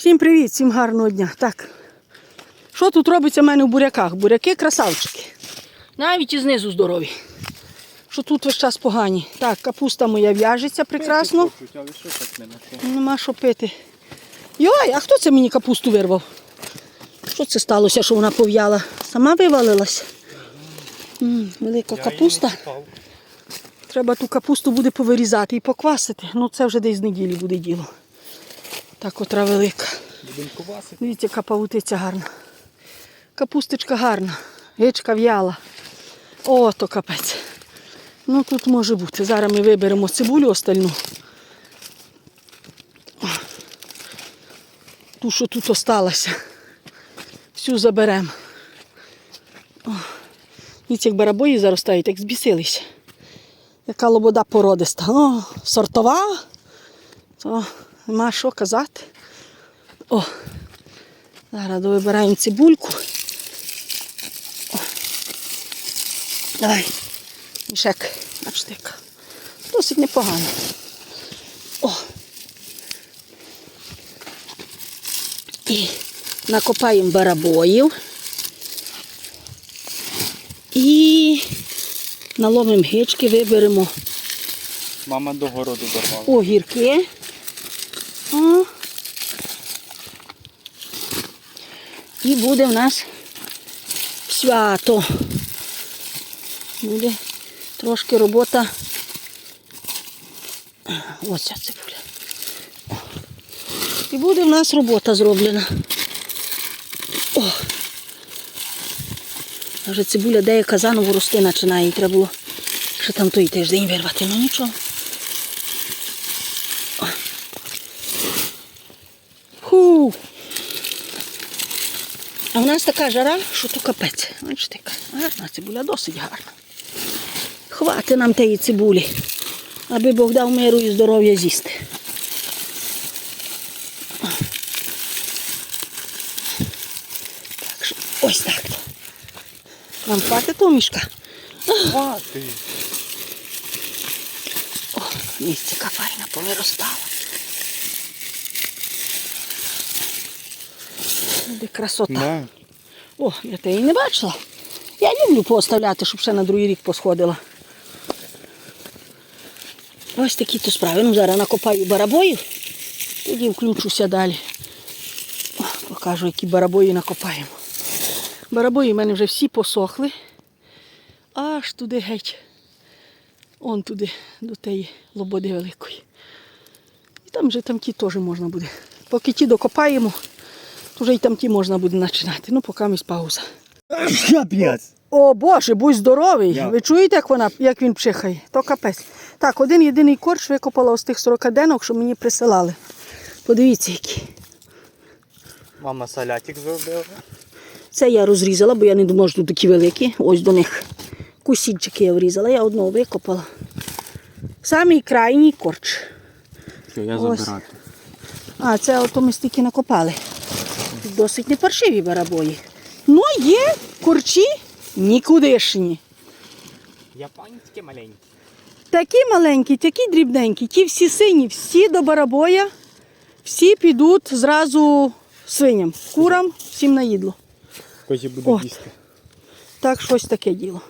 Всім привіт, всім гарного дня. Так. Що тут робиться в мене в буряках? Буряки красавчики. Навіть і знизу здорові. Що тут весь час погані. Так, капуста моя в'яжеться прекрасно. Хочуть, але що так не Нема що пити. Йой, а хто це мені капусту вирвав? Що це сталося, що вона пов'яла? Сама вивалилась? М, велика капуста. Треба ту капусту буде повирізати і поквасити. Ну це вже десь з неділі буде діло. Так отра велика. Дивіться, яка павутиця гарна. Капусточка гарна, гичка в'яла. О, то капець. Ну тут може бути. Зараз ми виберемо цибулю остальну. Ту, що тут осталася. Всю заберемо. Дивіться, як барабої заростають, як збісилися. Яка лобода породиста. О, сортова. То нема що казати. О, зараз довибираємо цибульку. О. Давай, мішек, бачите, яка. Досить непогано. О. І накопаємо барабоїв. І наломимо гички, виберемо Мама до городу дорвала. огірки. І буде в нас свято. Буде трошки робота. Ось ця цибуля. І буде в нас робота зроблена. О. Вже цибуля деяка заново рости починає, і треба було ще там той тиждень вирвати. Ну нічого. Фу. А в нас така жара, що то капець. Бачите, яка гарна цибуля, досить гарна. Хвати нам тієї цибулі, аби Бог дав миру і здоров'я з'їсти. Так що, ось так. то. Вам хватить того мішка? Хвати. О, місце яка файна повиростала. Де красота. Да. О, я те її не бачила. Я люблю поставляти, щоб ще на другий рік посходила. Ось такі то справи. Ну, зараз накопаю барабоїв, тоді включуся далі. О, покажу, які барабої накопаємо. Барабої в мене вже всі посохли. Аж туди геть. Он туди, до тієї лободи великої. І там вже там ті теж можна буде. Поки ті докопаємо, вже й там ті можна буде починати. Ну, поки місь пауза. О Боже, будь здоровий. Я. Ви чуєте, як вона, як він пшихає? То капець. Так, один єдиний корч викопала з тих 40 денок, що мені присилали. Подивіться, які. Мама салятик зробила. Це я розрізала, бо я не думала, що тут такі великі. Ось до них кусінчики я врізала, я одного викопала. Самий крайній корч. Що, я забирати. А, це ото ми стільки накопали. Досить не паршиві барабої. Ну, є корчі нікудишні. Японські маленькі. Такі маленькі, такі дрібненькі, ті всі сині, всі до барабоя, всі підуть зразу свиням, курам, всім на їдло. Козі буде От. їсти. Так щось таке діло.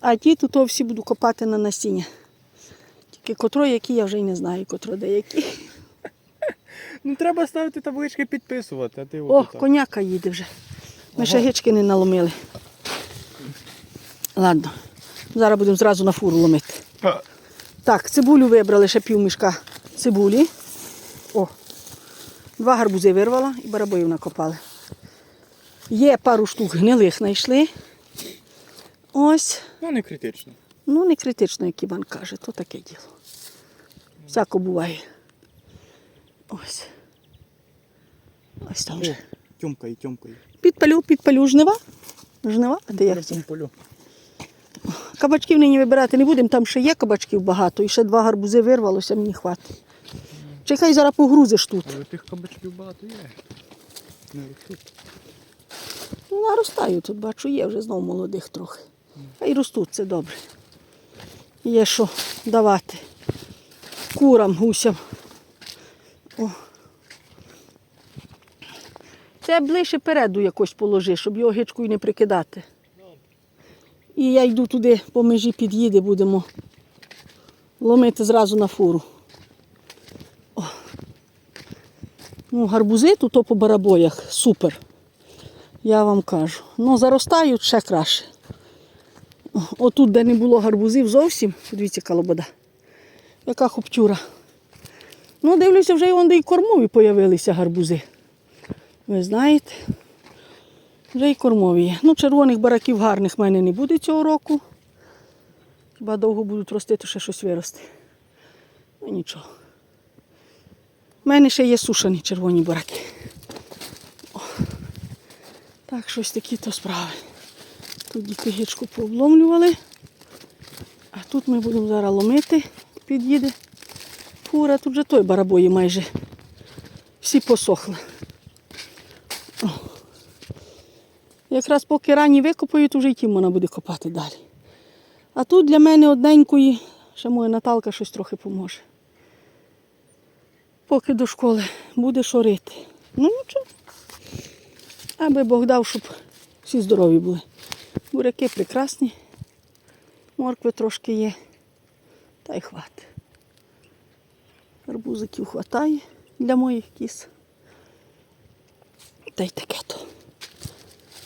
А ті тут всі буду копати на насіння. Тільки котро, які я вже й не знаю, котро деякі. Ну треба ставити таблички підписувати, а ти О, от коняка їде вже. Ми ще гички не наломили. Ладно, зараз будемо зразу на фуру ломити. Так, цибулю вибрали ще пів мішка цибулі. О, два гарбузи вирвала і барабоїв накопали. Є пару штук гнилих знайшли. Ось. Ну не критично. Ну, не критично, як Іван каже, то таке діло. Всяко буває. Ось. Ось там О, вже. тьомкає, тьомкає. Підпалю, підпалю жнива. Жнива? Де це? полю. Кабачків нині вибирати не будемо, там ще є кабачків багато, і ще два гарбузи вирвалося, мені хватить. Чекай, зараз погрузиш тут. Але тих кабачків багато є. Не ростуть. Ну, наростаю тут, бачу, є вже знову молодих трохи. Хай ростуть, це добре. Є що давати курам, гусям. Це ближче переду якось положи, щоб його гичкою не прикидати. І я йду туди по межі під'їде, будемо ломити зразу на фуру. О. Ну, гарбузи тут то по барабоях. Супер. Я вам кажу. Ну, заростають ще краще. Отут, де не було гарбузів зовсім, подивіться, колобода. Яка хоптюра. Ну, дивлюся, вже і кормові появилися гарбузи. Ви знаєте, вже і кормові є. Ну, червоних бараків гарних в мене не буде цього року. Хіба довго будуть рости, то ще щось виросте. Ну нічого. У мене ще є сушені червоні бараки. О. Так, щось такі то справи. Тут діти гичку пообломлювали. А тут ми будемо зараз ломити, під'їде фура, тут же той барабої майже всі посохли. О. Якраз поки ранні викопають, уже й тім вона буде копати далі. А тут для мене одненької, ще моя Наталка щось трохи поможе. Поки до школи буде шорити. Ну нічого. Аби Бог дав, щоб всі здорові були. Буряки прекрасні. Моркви трошки є. Та й хватить. Арбузиків хватає для моїх кіс. Та й таке то.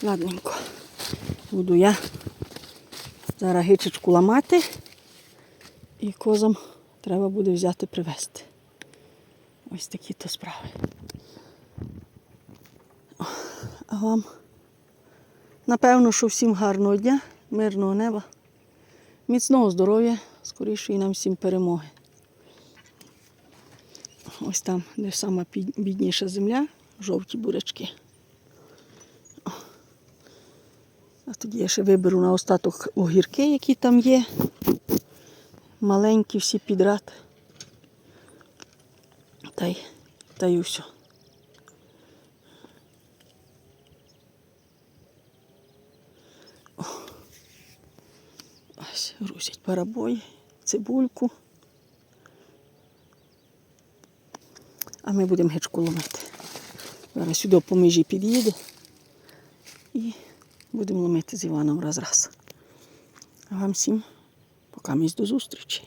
Ладненько. Буду я зараз гичечку ламати і козам треба буде взяти привезти. Ось такі то справи. А вам напевно, що всім гарного дня, мирного неба, міцного здоров'я, скорішої нам всім перемоги. Ось там, де сама бідніша земля, жовті бурячки. О. А тоді я ще виберу на остаток огірки, які там є. Маленькі всі підряд. Та й, та й все. Ось грузять парабой, цибульку. А ми будемо гичку ломити. Зараз сюди по межі під'їде і будемо ломити з Іваном раз раз. А вам всім поки до зустрічі.